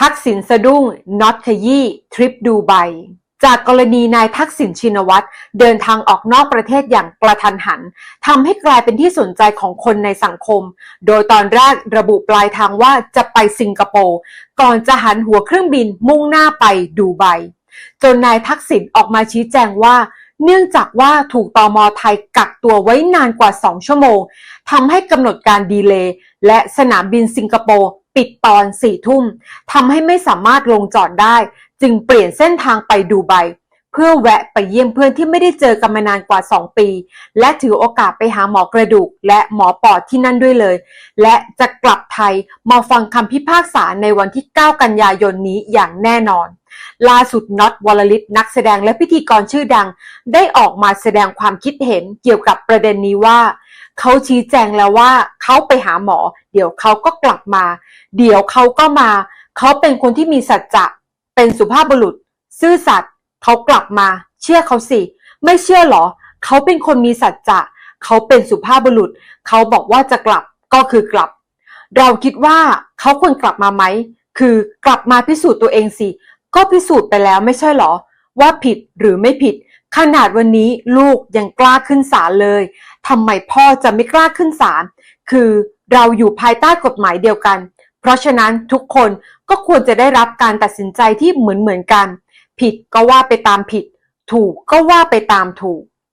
ทักษิณสะดุ้งน็อตขยี้ทริปดูไบจากกรณีนายทักษิณชินวัตรเดินทางออกนอกประเทศอย่างกระทันหันทำให้กลายเป็นที่สนใจของคนในสังคม โดยตอนแรกระบุปลายทางว่าจะไปสิงคโปร์ก่อนจะหันหัวเครื่องบินมุ่งหน้าไปดูไบจนนายทักษิณออกมาชี้แจงว่า เนื่องจากว่าถูกตอมอไทยกักตัวไว้นานกว่า 2 ชั่วโมงทำให้กำหนดการดีเลย์และสนามบินสิงคโปร์ ปิดตอน4ทุ่มทำให้ไม่สามารถลงจอดได้ จึงเปลี่ยนเส้นทางไปดูไบเพื่อแวะไปเยี่ยมเพื่อนที่ไม่ได้เจอกันมานานกว่า 2 ปี และถือโอกาสไปหาหมอกระดูก และหมอปอดที่นั่นด้วยเลย และจะกลับไทยมาฟังคำพิพากษาในวันที่ 9 กันยายนนี้อย่างแน่นอน ล่าสุดน็อตวลลิตนักแสดงและพิธีกรชื่อดัง ได้ออกมาแสดงความคิดเห็นเกี่ยวกับประเด็นนี้ว่า เขาชี้แจงแล้วว่าเขาไปหาหมอ เดี๋ยวเขาก็กลับมา เดี๋ยวเขาก็มาเขาเป็นคนที่มีสัจจะเป็นสุภาพบุรุษ ซื่อสัตย์เขากลับมา เชื่อเขาสิ ไม่เชื่อหรอ เขาเป็นคนมีสัจจะเขาเป็นสุภาพบุรุษ เขาบอกว่าจะกลับก็คือกลับ เราคิดว่าเขาควรกลับมาไหมคือกลับมาพิสูจน์ตัวเองสิ ก็พิสูจน์ไปแล้วไม่ใช่หรอ ว่าผิดหรือไม่ผิด ขนาดวันนี้ลูกยังกล้าขึ้นศาลเลยทำไมพ่อจะไม่กล้าขึ้นศาลคือเราอยู่ภายใต้กฎหมายเดียวกัน เพราะฉะนั้นทุกคนก็ควรจะได้รับการตัดสินใจที่เหมือนเหมือนๆกัน ผิดก็ว่าไปตามผิด ถูกก็ว่าไปตามถูก